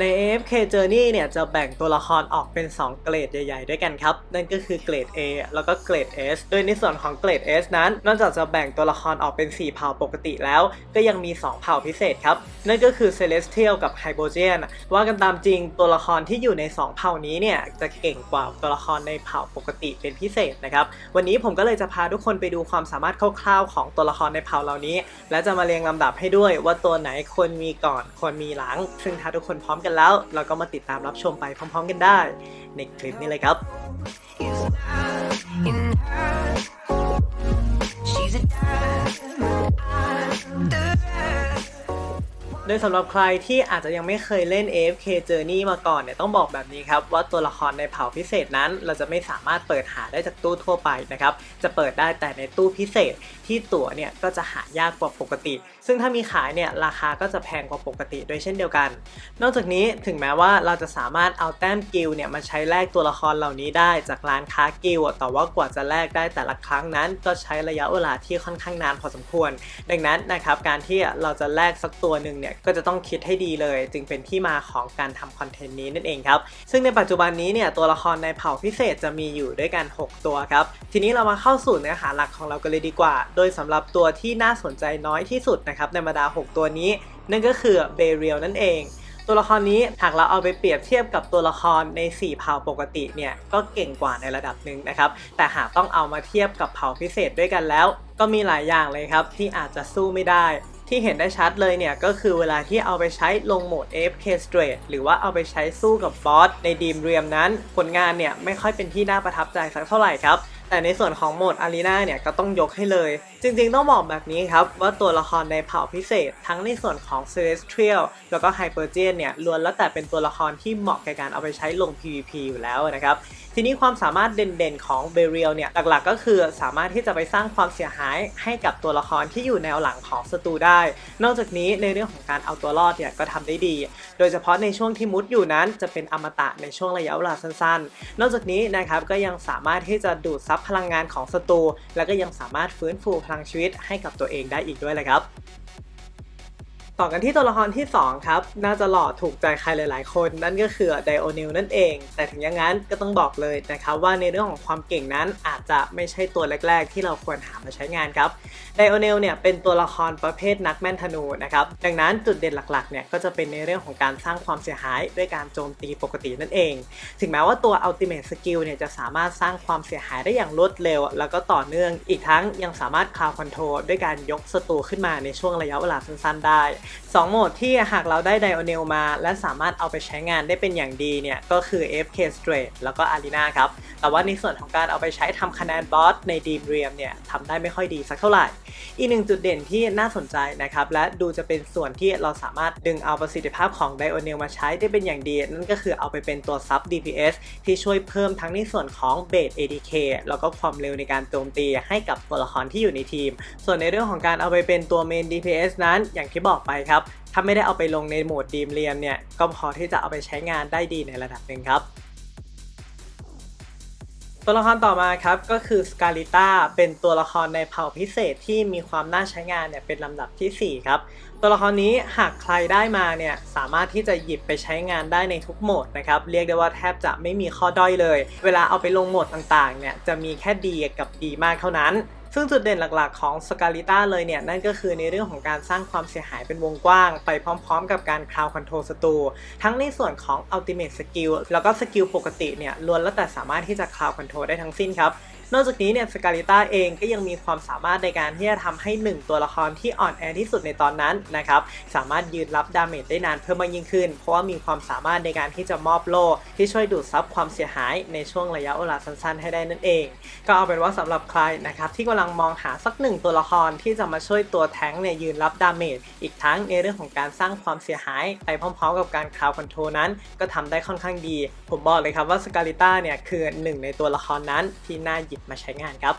ใน AFK Journey เนี่ยจะแบ่งตัวละครออกเป็น 2 เกรดใหญ่ๆ ด้วยกันครับ นั่นก็คือเกรด A แล้วก็เกรด S โดยในส่วนของเกรด S นั้น นอกจากจะแบ่งตัวละครออกเป็น 4 เผ่าปกติแล้ว ก็ยังมี 2 เผ่าพิเศษครับ นั่นก็คือ Celestial กับ Hyborian ว่ากันตามจริงตัวละครที่อยู่ใน 2 เผ่านี้เนี่ยจะเก่งกว่าตัวละครในเผ่าปกติเป็นพิเศษนะครับ วันนี้ผมก็เลยจะพาทุกคนไปดูความสามารถคร่าวๆของตัวละครในเผ่าเหล่านี้ และจะมาเรียงลำดับให้ด้วยว่าตัวไหนควรมีก่อนควรมีหลัง ซึ่งถ้าทุกคนพร้อมกันแล้ว เราก็มาติดตามรับชมไปพร้อม ๆ กันได้ ในคลิปนี้เลยครับ โดยสำหรับใครที่อาจจะยังไม่เคยเล่น AFK Journey มาก่อนเนี่ยต้องบอกแบบนี้ครับ ว่าตัวละครในเผ่าพิเศษนั้น เราจะไม่สามารถเปิดหาได้จากตู้ทั่วไปนะครับ จะเปิดได้แต่ในตู้พิเศษที่ตั๋วเนี่ยก็จะหายากกว่าปกติ ซึ่งถ้ามีขายเนี่ยราคาก็จะแพงกว่าปกติโดยเช่นเดียวกัน นอกจากนี้ถึงแม้ว่าเราจะสามารถเอาแต้มกิลเนี่ยมาใช้แลกตัวละครเหล่านี้ได้จากร้านค้ากิลแต่ว่ากว่าจะแลกได้แต่ละครั้งนั้น ก็ใช้ระยะเวลาที่ค่อนข้างนานพอสมควร ดังนั้นนะครับการที่เราจะแลกสักตัวหนึ่งเนี่ยก็จะต้องคิดให้ดีเลย จึงเป็นที่มาของการทำคอนเทนต์นี้นั่นเองครับซึ่งในปัจจุบันนี้เนี่ยตัวละครในเผ่าพิเศษจะมีอยู่ด้วยกัน 6 ตัวครับทีนี้เรามาเข้าสู่เนื้อหาหลักของเรากันเลยดีกว่า โดยสำหรับตัวที่น่าสนใจน้อยที่สุดนะครับในบรรดา 6 ตัวนี้ นั่นก็คือเบเรียลนั่นเอง ตัวละครนี้หากเราเอาไปเปรียบเทียบกับตัวละครใน 4 เผ่าปกติเนี่ยก็เก่งกว่าในระดับหนึ่งนะครับ แต่หากต้องเอามาเทียบกับเผ่าพิเศษด้วยกันแล้ว ก็มีหลายอย่างเลยครับที่อาจจะสู้ไม่ได้ที่เห็นได้ชัดเลยเนี่ยก็คือเวลาที่เอาไปใช้ลงโหมด AFK Straight หรือว่าเอาไปใช้สู้กับบอสในดีมเรียมนั้น ผลงานเนี่ยไม่ค่อยเป็นที่น่าประทับใจสักเท่าไหร่ครับ แต่ในส่วนของโหมดอารีนาเนี่ยก็ต้องยกให้เลย จริงๆต้องบอกแบบนี้ครับ ว่าตัวละครในเผ่าพิเศษ ทั้งในส่วนของ Celestial แล้วก็ Hypergen เนี่ยล้วนแล้วแต่เป็นตัวละครที่เหมาะแก่การเอาไปใช้ลง PVP อยู่แล้วนะครับทีนี้ความสามารถเด่นๆของเบรียลเนี่ยหลักๆ ก็คือสามารถที่จะไปสร้างความเสียหายให้กับตัวละครที่อยู่แนวหลังของศัตรูได้ นอกจากนี้ในเรื่องของการเอาตัวรอดเนี่ยก็ทำได้ดี โดยเฉพาะในช่วงที่มุดอยู่นั้นจะเป็นอมตะในช่วงระยะเวลาสั้นๆ นอกจากนี้นะครับก็ยังสามารถที่จะดูดซับพลังงานของศัตรู แล้วก็ยังสามารถฟื้นฟูพลังชีวิตให้กับตัวเองได้อีกด้วยเลยครับ ต่อกันที่ตัวละครที่ 2 ครับ น่าจะหล่อถูกใจใครหลาย ๆ คน นั่นก็คือไดโอนิลนั่นเอง แต่ถึงอย่างนั้นก็ต้องบอกเลยนะครับว่าในเรื่องของความเก่งนั้นอาจจะไม่ใช่ตัวแรก ๆ ที่เราควรหามาใช้งานครับไดโอนิลเนี่ยเป็นตัวละครประเภทนักแม่นธนูนะครับดังนั้นจุดเด่นหลัก ๆ เนี่ยก็จะเป็นในเรื่องของการสร้างความเสียหายด้วยการโจมตีปกตินั่นเอง ถึงแม้ว่าตัว Ultimate Skill เนี่ยจะสามารถสร้างความเสียหายได้อย่างรวดเร็ว แล้วก็ต่อเนื่อง อีกทั้งยังสามารถคาวคอนโทรลด้วยการยกศัตรูขึ้นมาในช่วงระยะเวลาสั้น ๆ ได้2โหมดที่หากเราได้ไดโอเนลมา และสามารถเอาไปใช้งานได้เป็นอย่างดีเนี่ย ก็คือ FK Straight แล้วก็ Arena ครับ แต่ว่าในส่วนของการเอาไปใช้ทำคะแนนบอสในดีมเรียมเนี่ยทำได้ไม่ค่อยดีสักเท่าไหร่ อีกหนึ่งจุดเด่นที่น่าสนใจนะครับ และดูจะเป็นส่วนที่เราสามารถดึงเอาประสิทธิภาพของไดโอเนลมาใช้ได้เป็นอย่างดี นั่นก็คือเอาไปเป็นตัวซับ DPS ที่ช่วยเพิ่มทั้งในส่วนของเบส ADK แล้วก็ความเร็วในการโจมตีให้กับตัวละครที่อยู่ในทีม ส่วนในเรื่องของการเอาไปเป็นตัวเมน DPS นั้นอย่างที่บอกไปครับ ถ้าไม่ได้เอาไปลงในโหมดดีมเรียมเนี่ย ก็พอที่จะเอาไปใช้งานได้ดีในระดับหนึ่งครับตัวละครต่อมาครับก็คือสกาลิต้าเป็นตัวละครในเผ่าพิเศษที่มีความน่าใช้งานเนี่ยเป็นลำดับทีสี่ 4 ครับ ตัวละครนี้หากใครได้มาเนี่ยสามารถที่จะหยิบไปใช้งานได้ในทุกโหมดนะครับ เรียกได้ว่าแทบจะไม่มีข้อด้อยเลย เวลาเอาไปลงโหมดต่างๆเนี่ยจะมีแค่ดีกับดีมากเท่านั้น ซึ่งจุดเด่นหลักๆของสกาลิต้าเลยเนี่ย นั่นก็คือในเรื่องของการสร้างความเสียหายเป็นวงกว้าง ไปพร้อมๆ กับการคราวคอนโทรลศัตรูทั้งในส่วนของ Ultimate Skill แล้วก็สกิลปกติเนี่ยล้วนแล้วแต่สามารถที่จะคราวคอนโทรลได้ทั้งสิ้นครับ นอกจากนี้เนี่ยสกาลิต้าเองก็ยังมีความสามารถในการที่จะทำให้ 1 ตัวละครที่อ่อนแอที่สุดในตอนนั้นนะครับสามารถยืนรับดาเมจได้นานเพิ่มมากยิ่งขึ้น เพราะว่ามีความสามารถในการที่จะมอบโล่ที่ช่วยดูดซับความเสียหายในช่วงระยะเวลาสั้นๆ ให้ได้นั่นเอง ก็เอาเป็นว่าสำหรับใครนะครับที่กำลังมองหาสักหนึ่งตัวละครที่จะมาช่วยตัวแท้งเนี่ยยืนรับดาเมจอีกทั้งในเรื่องของการสร้างความเสียหายไปพร้อมๆ กับการคาวคอนโทรนั้น ก็ทำได้ค่อนข้างดี ผมบอกเลยครับว่าสกาลิต้าเนี่ยคือหนึ่งในตัวละครนั้นที่น่ายหยิบมาใช้งานครับ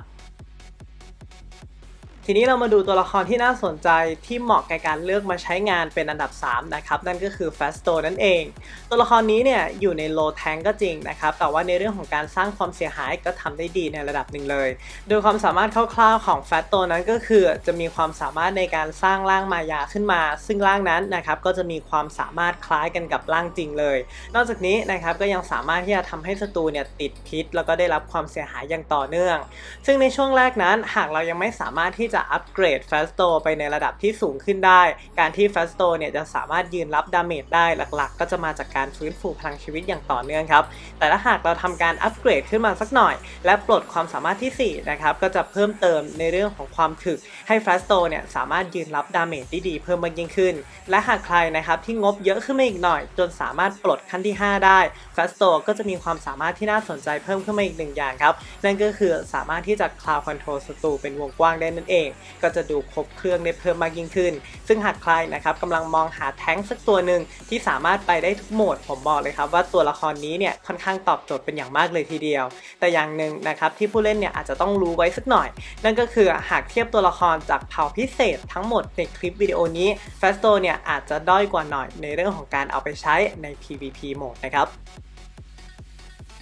ทีนี้เรามาดูตัวละครที่น่าสนใจที่เหมาะแก่การเลือกมาใช้งานเป็นอันดับ 3 นะครับ นั่นก็คือ f a s t o นั่นเอง ตัวละครนี้เนี่ยอยู่ใน low tank ก็จริงนะครับ แต่ว่าในเรื่องของการสร้างความเสียหายก็ทำได้ดีในระดับหนึ่งเลย โดยความสามารถคร่าวๆของ f a s t o นั้นก็คือจะมีความสามารถในการสร้างร่างมายาขึ้นมา ซึ่งร่างนั้นนะครับก็จะมีความสามารถคล้ายกันกับร่างจริงเลย นอกจากนี้นะครับก็ยังสามารถที่จะทำให้ศัตรูเนี่ยติดพิษ แล้วก็ได้รับความเสียหายอย่างต่อเนื่อง ซึ่งในช่วงแรกนั้นหากเรายังไม่สามารถที่จะจะอัปเกรด f a s t o ไปในระดับที่สูงขึ้นได้ การที่ f a s t o เนี่ยจะสามารถยืนรับดาเมจได้หลักๆ ก็จะมาจากการฟื้นฟูพลังชีวิตอย่างต่อเนื่องครับ แต่ถ้าหากเราทำการอัปเกรดขึ้นมาสักหน่อย และปลดความสามารถที่ 4 นะครับ ก็จะเพิ่มเติมในเรื่องของความถึก ให้ f a s t o เนี่ยสามารถยืนรับดาเมจได้ดีเพิ่มมากยิ่งขึ้น และหากใครนะครับที่งบเยอะขึ้นมาอีกหน่อย จนสามารถปลดขั้นที่ 5 ได้ f a s t o ก็จะมีความสามารถที่น่าสนใจเพิ่มขึ้นมาอีกหนึ่งอย่างครับนั่นก็คือสามารถที่จะคลาวคอนโทรลศัตรูเป็นวงกว้างได้นั่นเองก็จะดูครบเครื่องได้เพิ่มมากยิ่งขึ้น ซึ่งหากใครนะครับกำลังมองหาแท้งสักตัวหนึ่งที่สามารถไปได้ทุกโหมด ผมบอกเลยครับว่าตัวละครนี้เนี่ยค่อนข้างตอบโจทย์เป็นอย่างมากเลยทีเดียว แต่อย่างหนึ่งนะครับที่ผู้เล่นเนี่ยอาจจะต้องรู้ไว้สักหน่อย นั่นก็คือหากเทียบตัวละครจากเผ่าพิเศษทั้งหมดในคลิปวิดีโอนี้ f a s t o เนี่ยอาจจะด้อยกว่าหน่อยในเรื่องของการเอาไปใช้ใน PVP โหมดนะครับ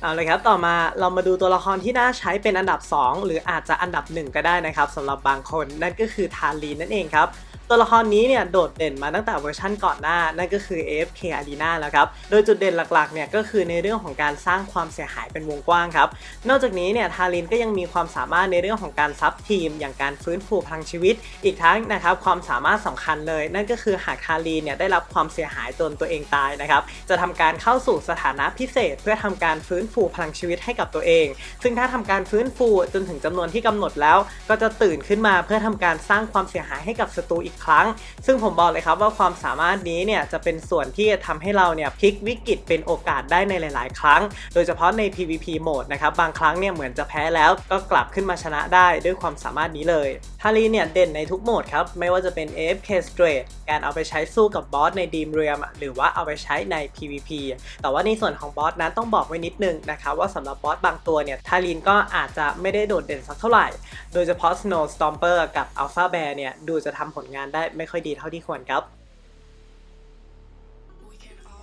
เอาเลยครับ ต่อมาเรามาดูตัวละครที่น่าใช้เป็นอันดับ 2 หรืออาจจะอันดับ 1 ก็ได้นะครับสำหรับบางคนนั่นก็คือทาลีนนั่นเองครับ ตัวละครนี้เนี่ยโดดเด่นมาตั้งแต่เวอร์ชั่นก่อนหน้า นั่นก็คือ AFK Arena แล้วครับ โดยจุดเด่นหลักๆเนี่ยก็คือในเรื่องของการสร้างความเสียหายเป็นวงกว้างครับ นอกจากนี้เนี่ยทารินก็ยังมีความสามารถในเรื่องของการซับทีม อย่างการฟื้นฟูพลังชีวิต อีกทั้งนะครับความสามารถสำคัญเลย นั่นก็คือหากทารินเนี่ยได้รับความเสียหายจนตัวเองตายนะครับจะทำการเข้าสู่สถานะพิเศษ เพื่อทำการฟื้นฟูพลังชีวิตให้กับตัวเอง ซึ่งถ้าทำการฟื้นฟูจนถึงจำนวนที่กำหนดแล้ว ก็จะตื่นขึ้นมาเพื่อทำการสร้างความเสียหายให้กับศัตรูอีกครั้ง ซึ่งผมบอกเลยครับว่าความสามารถนี้เนี่ยจะเป็นส่วนที่จะทำให้เราเนี่ยพลิกวิกฤตเป็นโอกาสได้ในหลาย ๆ ครั้ง โดยเฉพาะใน PVP โหมดนะครับบางครั้งเนี่ยเหมือนจะแพ้แล้วก็กลับขึ้นมาชนะได้ด้วยความสามารถนี้เลยฮารีเนี่ยเด่นในทุกโหมดครับไม่ว่าจะเป็น AFK Straight การเอาไปใช้สู้กับบอสใน Dream Realm อะหรือว่าเอาไปใช้ใน PVP แต่ว่าในส่วนของบอสนั้นต้องบอกไว้นิดนึงนะครับว่าสำหรับบอสบางตัวเนี่ยทารินก็อาจจะไม่ได้โดดเด่นสักเท่าไหร่ โดยเฉพาะ Snow Stomper กับ Alpha Bear เนี่ยดูจะทำผลงานได้ไม่ค่อยดีเท่าที่ควรครับ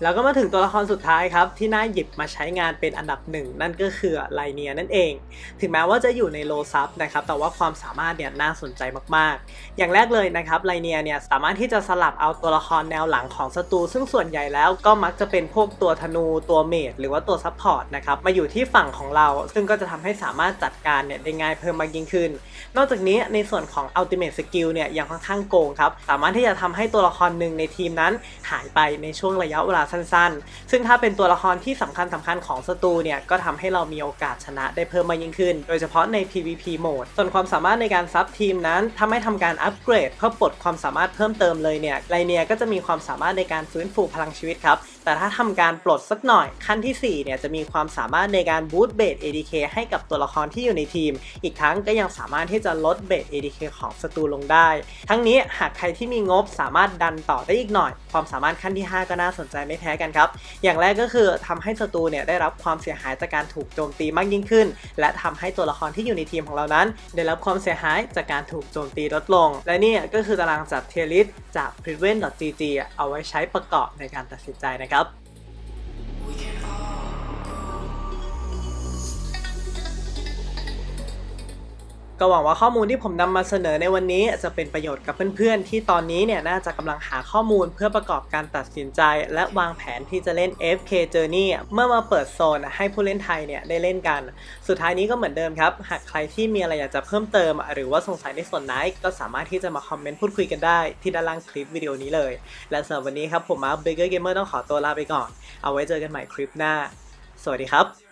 แล้วก็มาถึงตัวละครสุดท้ายครับ ที่น่าหยิบมาใช้งานเป็นอันดับหนึ่งนั่นก็คือไลเนียนั่นเอง ถึงแม้ว่าจะอยู่ในโลซับนะครับแต่ว่าความสามารถเนี่ยน่าสนใจมากๆ อย่างแรกเลยนะครับไลเนียเนี่ยสามารถที่จะสลับเอาตัวละครแนวหลังของศัตรูซึ่งส่วนใหญ่แล้วก็มักจะเป็นพวกตัวธนูตัวเมจหรือว่าตัวซัพพอร์ตนะครับมาอยู่ที่ฝั่งของเรา ซึ่งก็จะทำให้สามารถจัดการเนี่ยได้ง่ายเพิ่มมากยิ่งขึ้น นอกจากนี้ในส่วนของ Ultimate Skill เนี่ยยังค่อนข้างโกงครับสามารถที่จะทำให้ตัวละครหนึ่งในทีมนั้นหายไปในช่วงระยะเวลาสั้นๆ ซึ่งถ้าเป็นตัวละครที่สำคัญสำคัญของศัตรูเนี่ยก็ทำให้เรามีโอกาสชนะได้เพิ่มมากยิ่งขึ้น โดยเฉพาะใน PVP โหมด ส่วนความสามารถในการซับทีมนั้นถ้าไม่ทำการอัปเกรดเพื่อปลดความสามารถเพิ่มเติมเลยเนี่ยไลเนียก็จะมีความสามารถในการฟื้นฟูพลังชีวิตครับ แต่ถ้าทำการปลดสักหน่อยขั้นที่4เนี่ยจะมีความสามารถในการบูตเบส ADK ให้กับตัวละครที่อยู่ในทีม อีกทั้งก็ยังสามารถที่จะลดเบส ADK ของศัตรูลงได้ ทั้งนี้หากใครที่มีงบสามารถดันต่อได้อีกหน่อย ความสามารถขั้นที่ 5 ก็น่าสนใจไม่แพ้กันครับ อย่างแรกก็คือทำให้ศัตรูเนี่ยได้รับความเสียหายจากการถูกโจมตีมากยิ่งขึ้น และทำให้ตัวละครที่อยู่ในทีมของเรานั้น ได้รับความเสียหายจากการถูกโจมตีลดลง และนี่ก็คือตารางจัดเทียริสจาก p r e v e n g g เอาไว้ใช้ประกอบในการตัดสินใจนะครับ ก็หวังว่าข้อมูลที่ผมนำมาเสนอในวันนี้จะเป็นประโยชน์กับเพื่อนๆ ที่ตอนนี้เนี่ยน่าจะกำลังหาข้อมูลเพื่อประกอบการตัดสินใจ และวางแผนที่จะเล่น FK Journey เมื่อมาเปิดโซนให้ผู้เล่นไทยเนี่ยได้เล่นกัน สุดท้ายนี้ก็เหมือนเดิมครับ หากใครที่มีอะไรอยากจะเพิ่มเติม หรือว่าสงสัยในส่วนไหนก็สามารถที่จะมาคอมเมนต์พูดคุยกันได้ที่ด้านล่างคลิปวิดีโอนี้เลย และสำหรับวันนี้ครับผมมาร์คเบเกอร์เกมเมอร์ต้องขอตัวลาไปก่อน เอาไว้เจอกันใหม่คลิปหน้า สวัสดีครับ